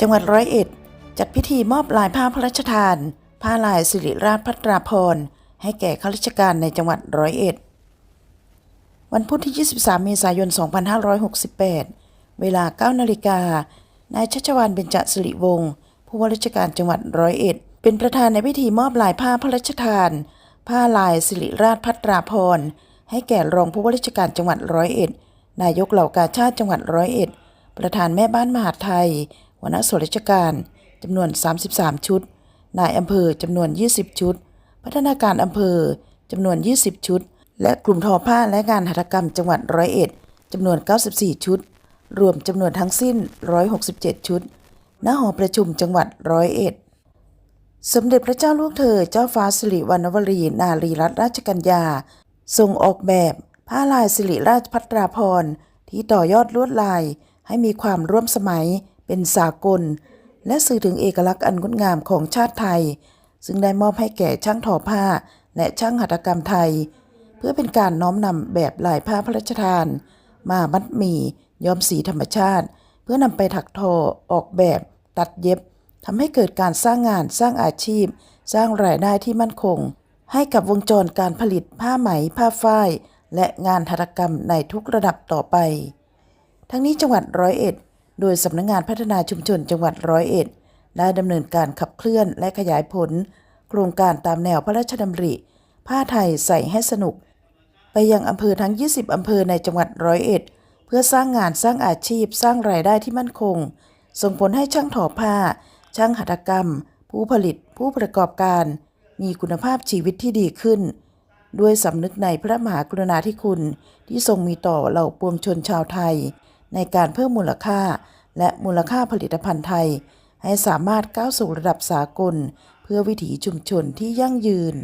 จังหวัดร้อยเอ็ด จัดพิธีมอบลายผ้าพระราชทาน ผ้าลายสิริราชพัตราพร ให้แก่ข้าราชการในจังหวัดร้อยเอ็ด วันพุธที่ 23 เมษายน 2568 เวลา 9 นาฬิกา นายชัชวานเบญจสิริวงศ์ผู้ว่าราชการจังหวัดร้อยเอ็ด เป็นประธานในพิธีมอบลายผ้าพระราชทาน ผ้าลายสิริราชพัตราพร ให้แก่รองผู้ว่าราชการจังหวัดร้อยเอ็ด นายกเหล่ากาชาติจังหวัดร้อยเอ็ด ประธานแม่บ้านมหาไทย หัวหน้าส่วนราชการจำนวน 33 ชุด นายอำเภอจำนวน 20 ชุด พัฒนาการอำเภอจำนวน 20 ชุด และกลุ่มทอผ้าและงานหัตถกรรมจังหวัดร้อยเอ็ดจำนวน 94 ชุด รวมจำนวนทั้งสิ้น 167 ชุด ณ หอประชุมจังหวัดร้อยเอ็ด สมเด็จพระเจ้าลูกเธอเจ้าฟ้าสิริวัณวรี นารีรัตนราชกัญญา ทรงออกแบบผ้าลายสิริราชพัตราพรที่ต่อยอดลวดลายให้มีความร่วมสมัย เป็นสากล และสื่อถึงเอกลักษณ์อันงดงามของชาติไทย ซึ่งได้มอบให้แก่ช่างทอผ้า และช่างหัตถกรรมไทย เพื่อเป็นการน้อมนำแบบลายผ้าพระราชทาน มามัดหมี่ย้อมสีธรรมชาติ เพื่อนำไปถักทอออกแบบ ตัดเย็บทำให้เกิดการสร้างงานสร้างอาชีพ สร้างรายได้ที่มั่นคง ให้กับวงจรการผลิตผ้าไหม ผ้าฝ้าย และงานหัตถกรรมในทุกระดับต่อไป ทั้งนี้จังหวัดร้อยเอ็ด โดยสำนักงงานพัฒนาชุมชนจังหวัดร้อยเอ็ดได้ดำเนินการขับเคลื่อนและขยายผล โครงการตามแนวพระราชดำริ ผ้าไทยใส่ให้สนุก ไปยังอำเภอทั้ง 20 อำเภอในจังหวัดร้อยเอ็ด เพื่อสร้างงานสร้างอาชีพสร้างรายได้ที่มั่นคง ส่งผลให้ช่างทอผ้า ช่างหัตถกรรม ผู้ผลิต ผู้ประกอบการ มีคุณภาพชีวิตที่ดีขึ้น ด้วยสำนึกในพระมหากรุณาธิคุณที่ทรงมีต่อเหล่าปวงชนชาวไทย ในการเพิ่มมูลค่า และมูลค่าผลิตภัณฑ์ไทย ให้สามารถก้าวสู่ระดับสากล เพื่อวิถีชุมชนที่ยั่งยืน